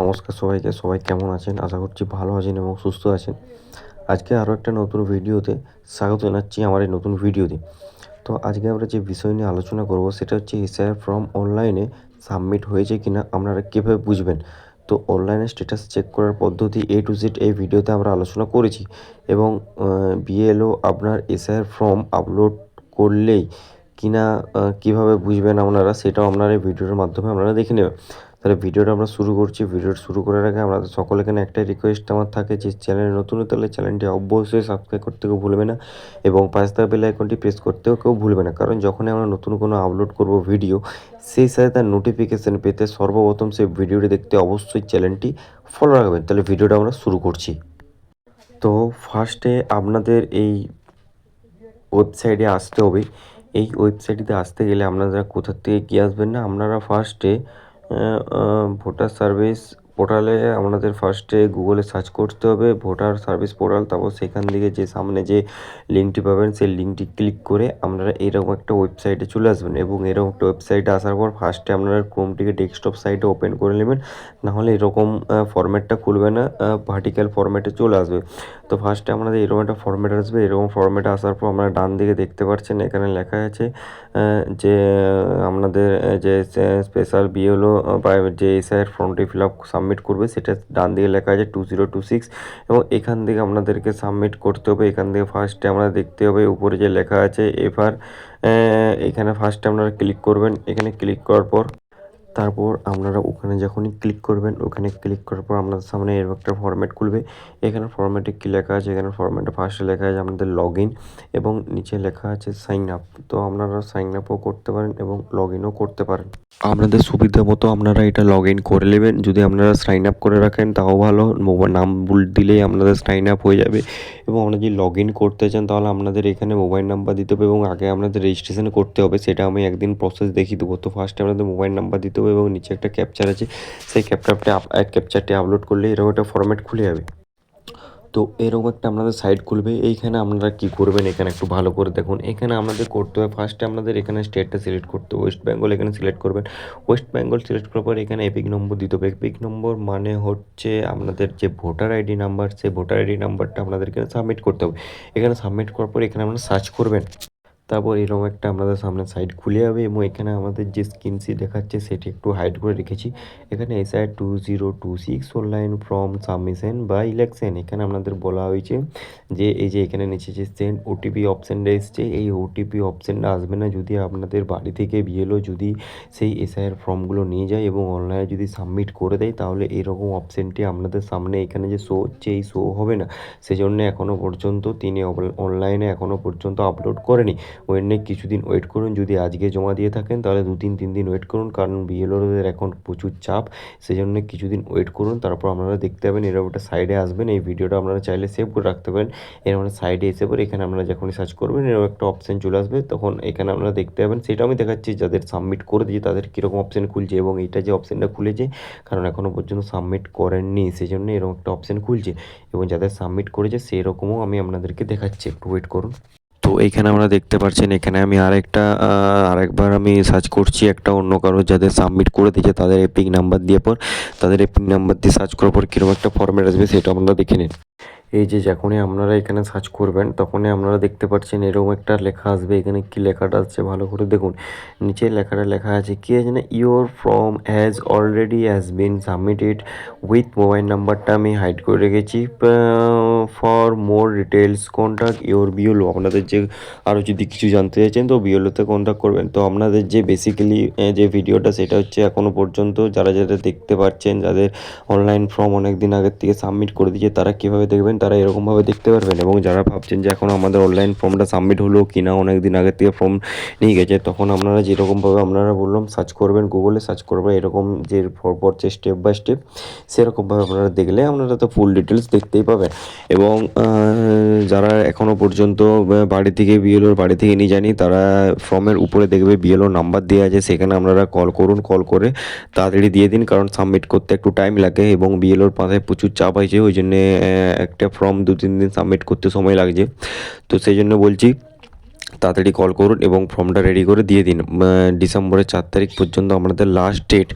নমস্কার সবাইকে, সবাই কেমন আছেন? আশা করছি ভালো আছেন এবং সুস্থ আছেন। আজকে আরও একটা নতুন ভিডিওতে স্বাগত জানাচ্ছি আমার এই নতুন ভিডিওতে। তো আজকে আমরা যে বিষয় নিয়ে আলোচনা করব, সেটা হচ্ছে এসআইআর ফর্ম অনলাইনে সাবমিট হয়েছে কি না আপনারা কীভাবে বুঝবেন? তো অনলাইনে স্ট্যাটাস চেক করার পদ্ধতি এ টু জেড এই ভিডিওতে আমরা আলোচনা করেছি এবং বিএলও আপনার এসআইআর ফর্ম আপলোড করলেই কিনা কীভাবে বুঝবেন আপনারা, সেটাও আপনারা এই ভিডিওর মাধ্যমে আপনারা দেখে নেবেন। তাহলে ভিডিওটা আমরা শুরু করছি। ভিডিওটা শুরু করার আগে আপনাদের সকলে এখানে একটাই রিকোয়েস্ট আমার থাকে যে চ্যানেলে নতুন হতে হলে চ্যানেলটি অবশ্যই সাবস্ক্রাইব করতে কেউ ভুলবে না এবং পাঁচ থাকা বেল আইকনটি প্রেস করতেও কেউ ভুলবে না। কারণ যখনই আমরা নতুন কোনো আপলোড করব ভিডিও সেই সাথে তার নোটিফিকেশান পেতে সর্বপ্রথম সেই ভিডিওটি দেখতে অবশ্যই চ্যানেলটি ফলো রাখবেন। তাহলে ভিডিওটা আমরা শুরু করছি। তো ফার্স্টে আপনাদের এই ওয়েবসাইটে আসতে হবে। এই ওয়েবসাইটটিতে আসতে গেলে আপনারা কোথার থেকে কী আসবেন না? আপনারা ফার্স্টে ভোটার সার্ভিস পোর্টালে আমাদের ফার্স্টে গুগলে সার্চ করতে হবে ভোটার সার্ভিস পোর্টাল তারপর সেখান থেকে যে সামনে যে লিঙ্কটি পাবেন, সেই লিঙ্কটি ক্লিক করে আপনারা এরকম একটা ওয়েবসাইটে চলে আসবেন এবং এরকম একটা ওয়েবসাইটে আসার পর ফার্স্টে আপনারা ক্রোমটিকে ডেস্কটপ সাইটে ওপেন করে নেবেন, নাহলে এরকম ফরম্যাটটা খুলবে না ভার্টিক্যাল ফরম্যাটে চলে আসবে। তো ফার্স্টে আমাদের এরকম একটা ফরম্যাট আসবে, এরকম ফরম্যাটে আসার পর আপনারা ডান দিকে দেখতে পাচ্ছেন, এখানে লেখা আছে যে আপনাদের যে স্পেশাল বিএলও প্রাইভেট যে এসআইয়ের ফর্মটি ফিল আপ সাবমিট করবে, সেটা ডান দিকে লেখা আছে টু জিরো টু সিক্স এবং এখান থেকে আপনাদেরকে সাবমিট করতে হবে। এখান থেকে ফার্স্টে আমরা দেখতে হবে, উপরে যে লেখা আছে, এফআর এখানে ফার্স্টে আপনারা ক্লিক করবেন। এখানে ক্লিক করার পর তারপর আপনারা ওখানে যখনই ক্লিক করবেন, ওখানে ক্লিক করার পর আপনাদের সামনে এরকম একটা ফরম্যাট খুলবে। এখানে ফরম্যাটে কী লেখা আছে? এখানে ফরম্যাটে ফার্স্টে লেখা আছে আমাদের লগ ইন এবং নিচে লেখা আছে সাইন আপ তো আপনারা সাইন আপও করতে পারেন এবং লগ ইনও করতে পারেন। আপনাদের সুবিধা মতো আপনারা এটা লগ ইন করে নেবেন। যদি আপনারা সাইন আপ করে রাখেন, তাও ভালো। মোবাইল নাম বুল দিলেই আপনাদের সাইন আপ হয়ে যাবে। এবং আপনারা যদি লগ ইন করতে চান, তাহলে আপনাদের এখানে মোবাইল নাম্বার দিতে হবে এবং আগে আপনাদের রেজিস্ট্রেশন করতে হবে। সেটা আমি একদিন প্রসেস দেখিয়ে দেবো। তো ফার্স্টে আপনাদের মোবাইল নাম্বার দিতে হবে এবং নিচে একটা ক্যাপচার আছে। সেই ক্যাপচারটি ক্যাপচারটি আপলোড করলে এরকম একটা ফরম্যাট খুলে যাবে। তো এরকম একটা আপনাদের সাইট খুলবে। এইখানে আপনারা কি করবেন? এখানে একটু ভালো করে দেখুন। এখানে আপনাদের করতে হবে ফার্স্টে আপনাদের এখানে স্টেটটা সিলেক্ট করতে হবে। ওয়েস্ট বেঙ্গল এখানে সিলেক্ট করবেন। ওয়েস্ট বেঙ্গল সিলেক্ট করার পর এখানে এপিক নম্বর দিতে হবে। এপিক নম্বর মানে হচ্ছে আপনাদের যে ভোটার আইডি নাম্বার সেই ভোটার আইডি নাম্বারটা আপনাদের এখানে সাবমিট করতে হবে। এখানে সাবমিট করার পর এখানে আপনারা সার্চ করবেন। তারপর এরকম একটা আমাদের সামনে সাইড খুলে যাবে এবং এখানে আমাদের যে স্ক্রিনসি দেখাচ্ছে সেটি একটু হাইড করে রেখেছি। এখানে SI two zero two six online form submission বা ইলেকশন এখানে আপনাদের বলা হয়েছে যে, এই যে এখানে নিচে যে সেন্ড ওটিপি অপশানটা এসছে, এই ওটিপি অপশানটা আসবে না যদি আপনাদের বাড়ি থেকে বিএলও যদি সেই এসআইয়ের ফর্মগুলো নিয়ে যায় এবং অনলাইনে যদি সাবমিট করে দেয়, তাহলে এরকম অপশানটি আপনাদের সামনে এখানে যে শো হচ্ছে, এই শো হবে না। সেজন্য এখনও পর্যন্ত তিনি অনলাইনে এখনও পর্যন্ত আপলোড করেনি। নিয়ে কিছুদিন ওয়েট করুন। যদি আজকে জমা দিয়ে থাকেন, তাহলে দু তিন তিন দিন ওয়েট করুন। কারণ বিএলওদের এখন প্রচুর চাপ সেই জন্য কিছুদিন ওয়েট করুন। তারপর আপনারা দেখতে পাবেন, এরকম একটা সাইডে আসবেন। এই ভিডিওটা আপনারা চাইলে সেভ করে রাখতে পারেন। এরকম সাইডে এসে পরে এখানে আপনারা যখনই সার্চ করবেন, এরকম একটা অপশান চলে আসবে। তখন এখানে আপনারা দেখতে পাবেন, সেটা আমি দেখাচ্ছি। যাদের সাবমিট করে দিয়েছি, তাদের কীরকম অপশান খুলছে এবং এইটা যে অপশানটা খুলেছে, কারণ এখনও পর্যন্ত সাবমিট করেননি। সেই জন্য এরকম একটা অপশান খুলছে এবং যাদের সাবমিট করেছে সেই রকমও আমি আপনাদেরকে দেখাচ্ছি। একটু ওয়েট করুন। তো এইখানে আমরা দেখতে পাচ্ছেন এখানে আমি আরেকটা আরেকবার আমি সার্চ করছি একটা অন্য কারও যাদের সাবমিট করে দিয়েছে, তাদের এপিক নাম্বার দিয়ে পর, তাদের এপিক নাম্বার দিয়ে সার্চ করার পর কীরকম একটা ফর্মেট আসবে সেটা আমরা দেখে নিন এই যে যখনই আপনারা এখানে সার্চ করবেন, তখনই আপনারা দেখতে পাচ্ছেন এরকম একটা লেখা আসবে। এখানে কি লেখাটা আসছে ভালো করে দেখুন। নিচে লেখাটা লেখা আছে কি আছে না your form has already has been submitted with mobile নাম্বারটা আমি হাইড করে রেখেছি। For more details contact your BLO আপনাদের যে আরও যদি কিছু জানতে চাইছেন, তো বিওলোতে কন্ট্যাক্ট করবেন। তো আপনাদের যে বেসিক্যালি যে ভিডিওটা সেটা হচ্ছে এখনও পর্যন্ত যারা যারা দেখতে পাচ্ছেন, যাদের অনলাইন ফর্ম অনেক দিন আগের থেকে সাবমিট করে দিয়েছে, তারা কীভাবে দেখবেন তারা এরকমভাবে দেখতে পারবেন। এবং যারা ভাবছেন যে এখন আমাদের অনলাইন ফর্মটা সাবমিট হলো কি না অনেক দিন আগের থেকে ফর্ম নিয়ে গেছে তখন আপনারা যেরকমভাবে আপনারা বললাম সার্চ করবেন গুগলে সার্চ করবেন এরকম যে পরপর যে স্টেপ বাই স্টেপ সেরকমভাবে আপনারা দেখলে আপনারা তো ফুল ডিটেলস দেখতেই পাবেন। এবং যারা এখনও পর্যন্ত বাড়ি থেকে বিএলওর বাড়ি থেকে নিয়ে জানি তারা ফর্মের উপরে দেখবে বিএলও নাম্বার দেওয়া আছে সেখানে আপনারা কল করুন কল করে তাড়াতাড়ি দিয়ে দিন কারণ সাবমিট করতে একটু টাইম লাগে এবং বিএলওর পাশে প্রচুর চাপ আছে ওই জন্যে আহ, একটা ফর্ম দু, তিন দিন সাবমিট করতে সময় লাগছে। তো সেই জন্য বলছি, তাড়াতাড়ি কল করুন এবং ফর্মটা রেডি করে দিয়ে দিন। ডিসেম্বরের চার তারিখ পর্যন্ত আমাদের লাস্ট ডেট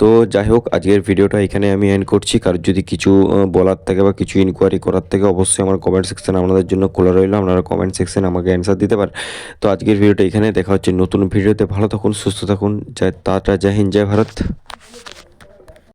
তো যাই হোক, আজকের ভিডিওটা এখানে আমি এন্ড করছি। কারোর যদি কিছু বলার থাকে বা কিছু ইনকোয়ারি করার থেকে, অবশ্যই আমার কমেন্ট সেকশন আপনাদের জন্য খোলা রইল। আপনারা কমেন্ট সেকশনে আমাকে অ্যান্সার দিতে পারেন। তো আজকের ভিডিওটা এখানে, দেখা হচ্ছে নতুন ভিডিওতে ভালো থাকুন, সুস্থ থাকুন। জয়, টাটা, জয় হিন্দ, জয় ভারত।